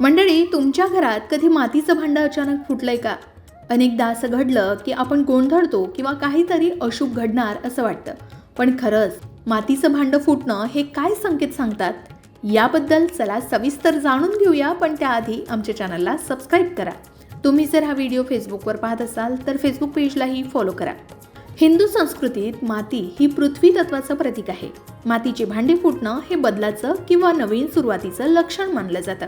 मंडळी तुमच्या घरात कधी मातीचं भांडं अचानक फुटलंय का? अनेकदा असं घडलं की आपण गोंधळतो किंवा काहीतरी अशुभ घडणार असं वाटतं. पण खरंच मातीचं भांडं फुटणं हे काय संकेत सांगतात? याबद्दल चला सविस्तर जाणून घेऊया पण त्याआधी आमच्या चॅनलला सबस्क्राईब करा. तुम्ही जर हा व्हिडिओ फेसबुकवर पाहत असाल तर फेसबुक पेजलाही फॉलो करा. हिंदू संस्कृतीत माती ही पृथ्वी तत्वाचं प्रतीक आहे. मातीची भांडी फुटणं हे बदलाचं किंवा नवीन सुरुवातीचं लक्षण मानलं जातं.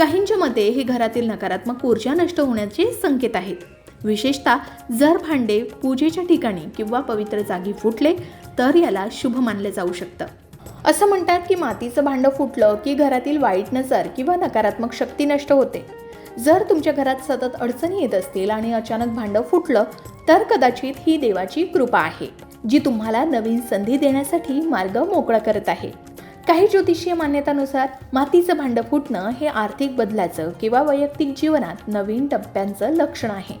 काहींच्या मते हे घरातील नकारात्मक ऊर्जा नष्ट होण्याचे संकेत आहेत. विशेषतः जर भांडे पूजेच्या ठिकाणी किंवा पवित्र जागी फुटले तर याला शुभ मानले जाऊ शकतं. असं म्हणतात की मातीचं भांडं फुटलं की घरातील वाईट नजर किंवा नकारात्मक शक्ती नष्ट होते. जर तुमच्या घरात सतत अडचणी येत असतील आणि अचानक भांडं फुटलं तर कदाचित ही देवाची कृपा आहे जी तुम्हाला नवीन संधी देण्यासाठी मार्ग मोकळा करत आहे. काही ज्योतिषीय मान्यतानुसार मातीचं भांडं फुटणं हे आर्थिक बदलाचं किंवा वैयक्तिक जीवनात नवीन टप्प्यांचं लक्षण आहे.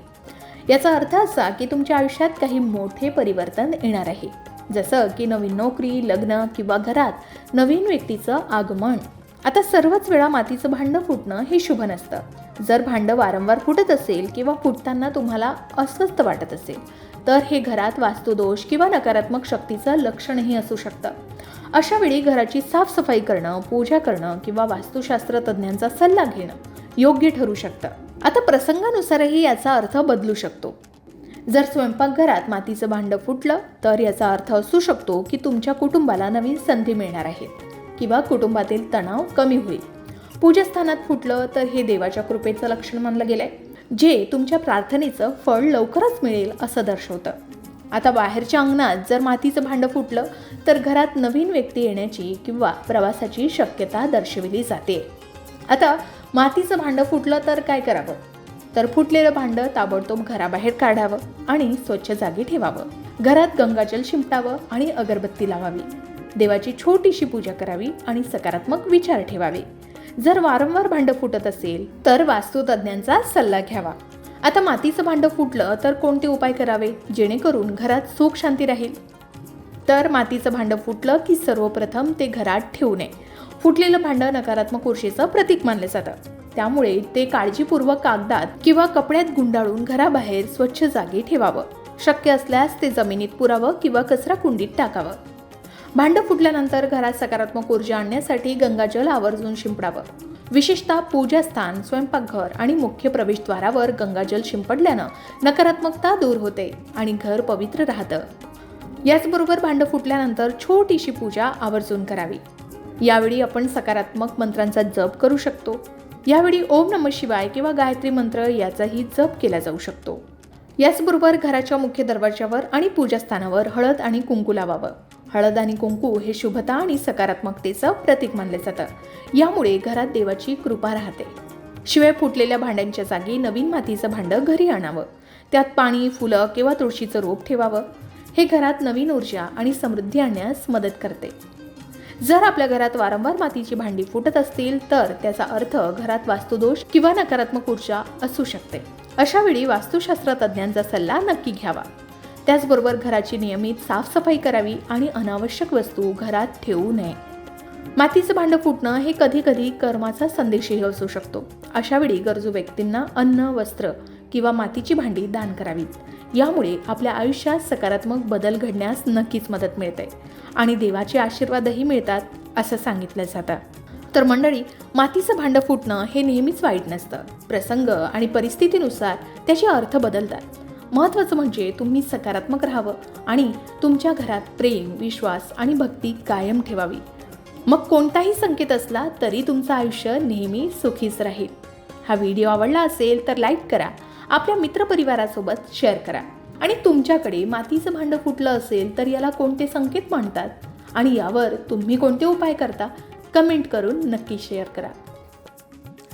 याचा अर्थ असा की तुमच्या आयुष्यात काही मोठे परिवर्तन येणार आहे. जसं की नवीन नोकरी लग्न किंवा घरात नवीन व्यक्तीचं आगमन. आता सर्वच वेळा मातीचं भांडं फुटणं हे शुभ नसतं. जर भांडं वारंवार फुटत असेल किंवा फुटताना तुम्हाला अस्वस्थ वाटत असेल तर हे घरात वास्तुदोष किंवा नकारात्मक शक्तीचं लक्षणही असू शकतं. अशावेळी घराची साफसफाई करणं पूजा करणं किंवा वास्तुशास्त्र तज्ज्ञांचा सल्ला घेणं योग्य ठरू शकतं. आता प्रसंगानुसारही याचा अर्थ बदलू शकतो. जर स्वयंपाकघरात मातीचं भांडं फुटलं तर याचा अर्थ असू शकतो की तुमच्या कुटुंबाला नवीन संधी मिळणार आहेत किंवा कुटुंबातील तणाव कमी होईल. पूजास्थानात फुटलं तर हे देवाच्या कृपेचं लक्षण मानलं गेलंय जे तुमच्या प्रार्थनेचं फळ लवकरच मिळेल असं दर्शवतं. आता बाहेरच्या अंगणात जर मातीचं भांडं फुटलं तर घरात नवीन व्यक्ती येण्याची किंवा प्रवासाची शक्यता दर्शविली जाते. आता मातीचं भांडं फुटलं तर काय करावं? तर फुटलेलं भांडं ताबडतोब घराबाहेर काढावं आणि स्वच्छ जागी ठेवावं. घरात गंगाजल शिंपटावं आणि अगरबत्ती लावावी. देवाची छोटीशी पूजा करावी आणि सकारात्मक विचार ठेवावे. जर वारंवार भांडं फुटत असेल तर वास्तुतज्ञांचा सल्ला घ्यावा. आता मातीचं भांडं फुटलं तर कोणते उपाय करावे? जेणेकरून घरात सुख शांती राहील. तर मातीचं भांडं फुटलं की सर्वप्रथम ते घरात ठेवू नये. फुटलेलं भांडं नकारात्मक ऊर्जेचं प्रतीक मानलं जातं. त्यामुळे ते काळजीपूर्वक कागदात किंवा कपड्यात गुंडाळून घराबाहेर स्वच्छ जागी ठेवावं. शक्य असल्यास ते जमिनीत पुरावं किंवा कचरा कुंडीत टाकावं. भांडं फुटल्यानंतर घरात सकारात्मक ऊर्जा आणण्यासाठी गंगाजल आवर्जून शिंपडावं. विशेषतः पूजास्थान स्वयंपाकघर आणि मुख्य प्रवेशद्वारावर गंगाजल शिंपडल्यानं नकारात्मकता दूर होते आणि घर पवित्र राहतं. याचबरोबर भांडं फुटल्यानंतर छोटीशी पूजा आवर्जून करावी. यावेळी आपण सकारात्मक मंत्रांचा जप करू शकतो. यावेळी ओम नम शिवाय किंवा गायत्री मंत्र याचाही जप केला जाऊ शकतो. याचबरोबर घराच्या मुख्य दरवाजावर आणि पूजास्थानावर हळद आणि कुंकू लावावं. हळद आणि कुंकू हे शुभता आणि सकारात्मकतेचं प्रतीक मानले जातं. यामुळे घरात देवाची कृपा राहते. शिवाय फुटलेल्या भांड्यांच्या जागी नवीन मातीचं भांडं घरी आणावं. त्यात पाणी फुलं किंवा तुळशीचं रोप ठेवावं. हे घरात नवीन ऊर्जा आणि समृद्धी आणण्यास मदत करते. जर आपल्या घरात वारंवार मातीची भांडी फुटत असतील तर त्याचा अर्थ घरात वास्तुदोष किंवा नकारात्मक ऊर्जा असू शकते. अशा वेळी वास्तुशास्त्र तज्ज्ञांचा सल्ला नक्की घ्यावा. त्याचबरोबर घराची नियमित साफसफाई करावी आणि अनावश्यक वस्तू घरात ठेवू नये. मातीचं भांडं फुटणं हे कधी कधी कर्माचा संदेशही असू शकतो. अशावेळी गरजू व्यक्तींना अन्न वस्त्र किंवा मातीची भांडी दान करावीत. यामुळे आपल्या आयुष्यात सकारात्मक बदल घडण्यास नक्कीच मदत मिळते आणि देवाचे आशीर्वादही मिळतात असं सांगितलं जातं. तर मंडळी मातीचं भांडं फुटणं हे नेहमीच वाईट नसतं. प्रसंग आणि परिस्थितीनुसार त्याचे अर्थ बदलतात. महत्त्वाचं म्हणजे तुम्ही सकारात्मक राहावं आणि तुमच्या घरात प्रेम विश्वास आणि भक्ती कायम ठेवावी. मग कोणताही संकेत असला तरी तुमचं आयुष्य नेहमी सुखीच राहील. हा व्हिडिओ आवडला असेल तर लाईक करा आपल्या मित्रपरिवारासोबत शेअर करा आणि तुमच्याकडे मातीचं भांडं फुटलं असेल तर याला कोणते संकेत मांडतात आणि यावर तुम्ही कोणते उपाय करता? कमेंट करून नक्की शेअर करा.